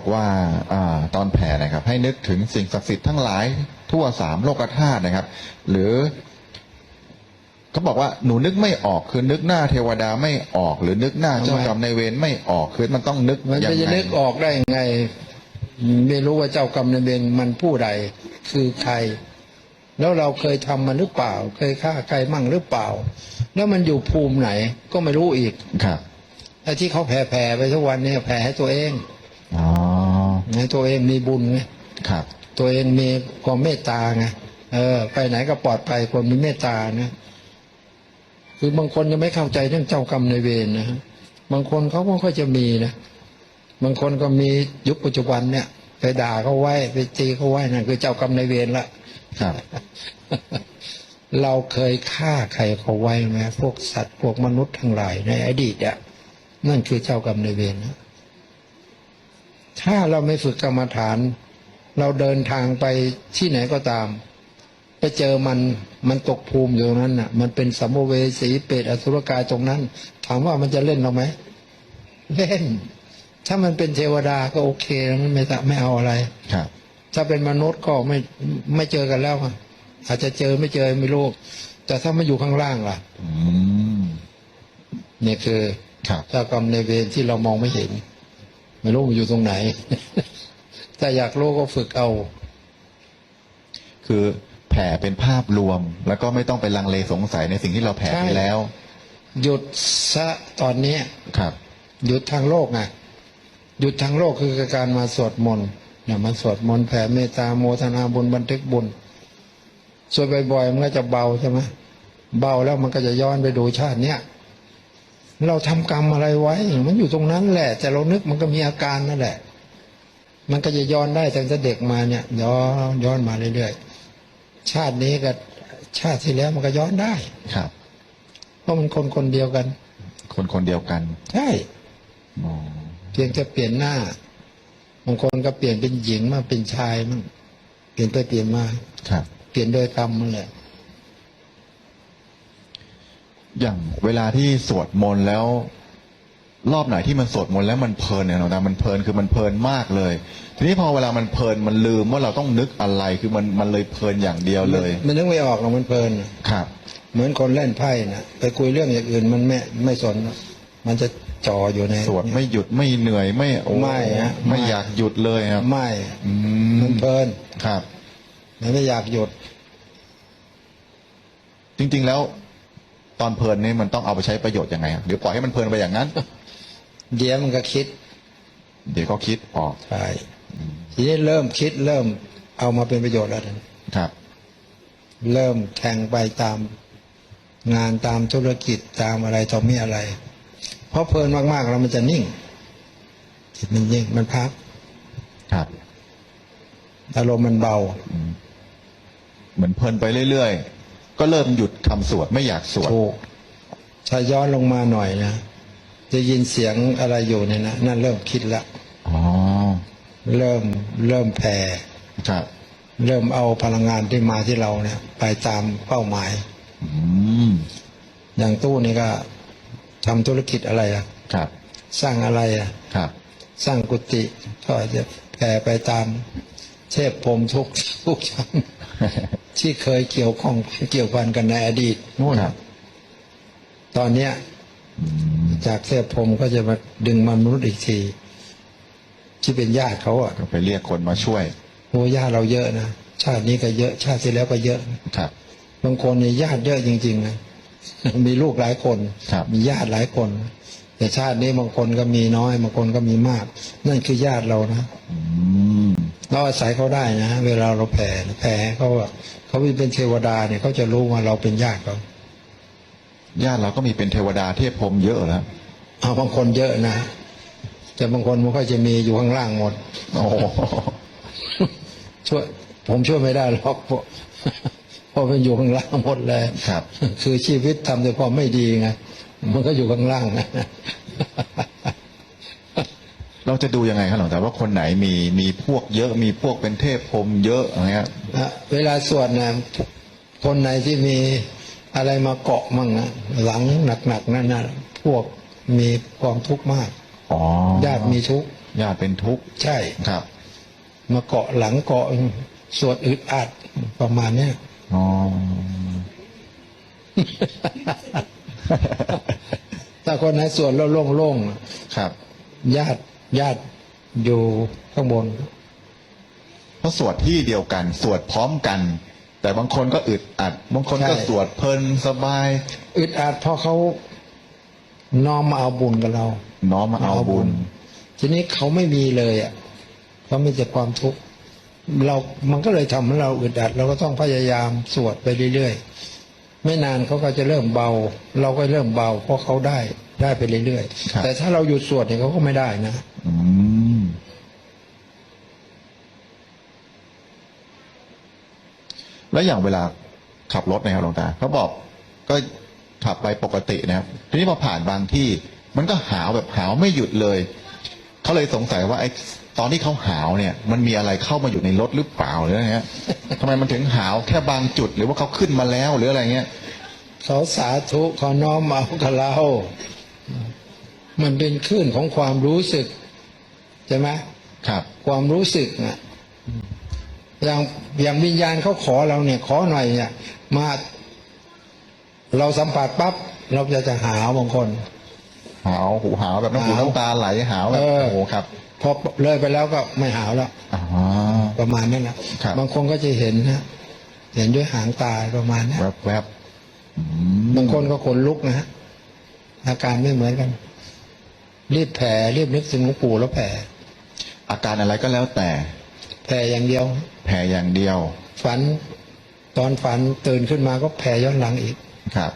บอกว่าอาตอนแผ่นะครับ ให้นึกถึงสิ่งศักดิ์สิทธิ์ทั้งหลายทั่วสามโลกธาตุนะครับ หรือเขาบอกว่าหนูนึกไม่ออกคือนึกหน้าเทวดาไม่ออก หรือนึกหน้าเจ้ากรรมในายเวรไม่ออกคือมันต้องนึกมันยังจะไงนึกออกได้ยังไง ไม่รู้ว่าเจ้ากรรมนายเวรมันผู้ใดคือใคร แล้วเราเคยทำมันหรือเปล่า เคยฆ่าใครมั่งหรือเปล่า แล้วมันอยู่ภูมิไหนก็ไม่รู้อีกครับไอ้ที่เขาแผ่ๆไปทุกวันเนี่ยแผ่ให้ตัวเองอ๋อ ให้ตัวเองมีบุญไงครับ ตัวเองมีความเมตตาไงเออ ไปไหนก็ปลอดภัยคนมีเมตตานะคือบางคนยังไม่เข้าใจเรื่องเจ้ากรรมนายเวรนะฮะบางคนเขาก็ค่อยจะมีนะบางคนก็มียุคปัจจุบันเนี่ย ไปด่าเขาไว้ไปตีเขาไว้นั่นคือเจ้ากรรมนายเวรละครับ เราเคยฆ่าใครเขาไว้ไหมพวกสัตว์พวกมนุษย์ทั้งหลายในอดีตอะนั่นคือเจ้ากรรมนายเวรนะ ถ้าเราไม่ฝึกกรรมฐาน เราเดินทางไปที่ไหนก็ตาม ไปเจอมันมันตกภูมิอยู่ตรงนั้นน่ะ มันเป็นสัมภเวสีเปรตอสุรกายตรงนั้น ถามว่ามันจะเล่นเราไหมเล่น ถ้ามันเป็นเทวดาก็โอเคแล้วมันไม่ตะไม่เอาอะไรครับ ถ้าเป็นมนุษย์ก็ไม่ไม่เจอกันแล้วอะอาจจะเจอไม่เจอไม่รู้แต่ถ้ามาอยู่ข้างล่างล่ะอืมนี่คือครับเจ้ากรรมในายเวรที่เรามองไม่เห็น ไม่รู้มันอยู่ตรงไหน ถ้าอยากรู้ก็ฝึกเอา คือแผ่เป็นภาพรวม แล้วก็ไม่ต้องไปลังเลสงสัยในสิ่งที่เราแผ่ไปใช่แล้ว หยุดซะตอนนี้ครับ หยุดทางโลกไงหยุดทางโลกคือการมาสวดมนต์เนี่ยมาสวดมนต์แผ่เมตตาโมทนาบุญบันทึกบุญสวดบ่อยๆมันก็จะเบาใช่ไหมเบาแล้วมันก็จะย้อนไปดูชาติเนี้ย เราทำกรรมอะไรไว้ มันอยู่ตรงนั้นแหละ แต่เรานึกมันก็มีอาการนั่นแหละ มันก็จะย้อนได้ตั้งแต่เด็กมาเนี่ยย้อนย้อนมาเรื่อยๆชาตินี้กับชาติที่แล้วมันก็ย้อนได้ครับ เพราะมันคนคนเดียวกัน คนคนเดียวกัน ใช่อ๋อเพียงจะเปลี่ยนหน้าบางคนก็เปลี่ยนเป็นหญิงมาเป็นชายมั่งเปลี่ยนไปเปลี่ยนมาครับ เปลี่ยนโดยกรรมนั่นแหละ อย่างเวลาที่สวดมนต์แล้วรอบไหนที่มันสวดมนต์แล้วมันเพลินเนี่ยหลวงตามันเพลินคือมันเพลินมากเลย ทีนี้พอเวลามันเพลินมันลืมว่าเราต้องนึกอะไรคือมันมันเลยเพลินอย่างเดียวเลย มันนึกไม่ออกหรอกมันเพลินน่ะครับ เหมือนคนเล่นไพ่นะไปคุยเรื่องอย่างอื่นมันไม่ไม่สนหรอกมันจะจ่ออยู่ในสวดไม่หยุดไม่เหนื่อยไม่โอ้ไม่ฮะไม่ไม่อยากหยุดเลยครับไม่อืมมันเพลินครับมันไม่อยากหยุด จริง ๆแล้ว ตอนเพลินนี่มันต้องเอาไปใช้ประโยชน์ยังไงครับหรือปล่อยให้มันเพลินไปอย่างนั้น เดี๋ยวมันก็คิด เดี๋ยวก็คิดออกใช่ทีนี้เริ่มคิดเริ่มเอามาเป็นประโยชน์แล้วนะครับ เริ่มแข่งไปตามงานตามธุรกิจตามอะไรต่อมีอะไร เพราะเพลินมากๆแล้วมันจะนิ่งจิตมันยิ่งมันพัก ครับอารมณ์มันเบา เหมือนเพลินไปเรื่อยๆ ก็เริ่มหยุดคำสวดไม่อยากสวดถูกถ้าย้อนลงมาหน่อยนะจะยินเสียงอะไรอยู่เนี่ยนะนั่นเริ่มคิดละอ๋อเริ่มเริ่มแผ่ครับเริ่มเอาพลังงานที่มาที่เราเนี่ย ไปตามเป้าหมายอืมอย่างตู้นี่ก็ทำธุรกิจอะไรอะครับ สร้างอะไรอะครับ สร้างกุฏิก็จะแผ่ไปตามเทพพรหมทุกทุกชั้น ที่เคยเกี่ยวข้องเกี่ยวพันกันในอดีตนู่นครับ ตอนเนี้ยอืมจากเทพพรหมก็จะมาดึงมนุษย์อีกที ที่เป็นญาติเขาอะก็ไปเรียกคนมาช่วยโอ้ญาติเราเยอะนะชาตินี้ก็เยอะ ชาติที่แล้วก็เยอะครับ บางคนเนี่ยญาติเยอะจริง ๆ นะมีลูกหลายคนครับมีญาติหลายคน แต่ชาตินี้บางคนก็มีน้อยบางคนก็มีมาก นั่นคือญาติเรานะอืมเราอาศัยเขาได้นะ เวลาเราแผ่แผ่ให้เขาอะ เขาเป็นเทวดาเนี่ยเขาจะรู้ว่าเราเป็นญาติเขาญาติเราก็มีเป็นเทวดาเทพพรหมเยอะแล้วเอาบางคนเยอะนะแต่บางคนมันก็จะมีอยู่ข้างล่างหมดโอ้โหช่วยผมช่วยไม่ได้หรอกเพราะเพราะมันอยู่ข้างล่างหมดเลยครับ คือชีวิตทำแต่ความไม่ดีไงมันก็อยู่ข้างล่างนะเราจะดูยังไงครับหลวงตาว่าคนไหนมีมีพวกเยอะมีพวกเป็นเทพพรหมเยอะอะไรเงี้ยนะ เวลาสวดนะคนไหนที่มีอะไรมาเกาะมั่งนะหลังหนักๆนั่นนะพวกมีความทุกข์มากอ๋อญาติมีทุกข์ญาติเป็นทุกข์ใช่ครับ มาเกาะหลังเกาะสวดอึดอัดประมาณเนี้ยอ๋อถ้าคนไหนสวดแล้วโล่งครับๆญาติญาติอยู่ข้างบน เพราะสวดที่เดียวกัน สวดพร้อมกัน แต่บางคนก็อึดอัด บางคนก็ใช่ สวดเพลินสบาย อึดอัดเพราะเขาน้อมมาเอาบุญกับเรา น้อมมาเอาบุญ ทีนี้เขาไม่มีเลยอะเขามีแต่ความทุกข์เรา มันก็เลยทำให้เราอึดอัด เราก็ต้องพยายามสวดไปเรื่อยๆ ไม่นานเขาก็จะเริ่มเบา เราก็เริ่มเบา เพราะเขาได้ได้ไปเรื่อยครับ ๆ แต่ถ้าเราหยุดสวดเนี่ยเขาก็ไม่ได้นะ อืม แล้วอย่างเวลาขับรถนะครับหลวงตาเขาบอกก็ขับไปปกตินะครับ ทีนี้พอผ่านบางที่ มันก็หาวแบบหาวไม่หยุดเลยเขาเลยสงสัยว่าไอ้ตอนที่เขาหาวเนี่ย มันมีอะไรเข้ามาอยู่ในรถหรือเปล่าหรืออะไรเงี้ยทำไมมันถึงหาวแค่บางจุดหรือว่าเขาขึ้นมาแล้วหรืออะไรเงี้ยเขาสาธุเขาน้อมเอากับเรา มันเป็นคลื่นของความรู้สึก ใช่ไหมครับ ความรู้สึกนะ อย่างอย่างวิญญาณเขาขอเราเนี่ย ขอหน่อยเนี่ย มาเราสัมผัสปั๊บเราจะจะหาวบางคน หาวหูหาวแบบน้ำหูหาวน้ำตาไหลหาวแบบเออโอ้โหครับพอเลยไปแล้วก็ไม่หาวแล้วอ๋อประมาณนั้นนะครับบางคนก็จะเห็นนะเห็นด้วยหางตาประมาณนั้นแวบแวบอืมบางคนก็ขนลุกนะฮะอาการไม่เหมือนกัน รีบแผ่รีบนึกถึงหลวงปู่แล้วแผ่อาการอะไรก็แล้วแต่แผ่อย่างเดียว แผลอย่างเดียว ฝันตอนฝันตื่นขึ้นมาก็แผ่ย้อนหลังอีกครับ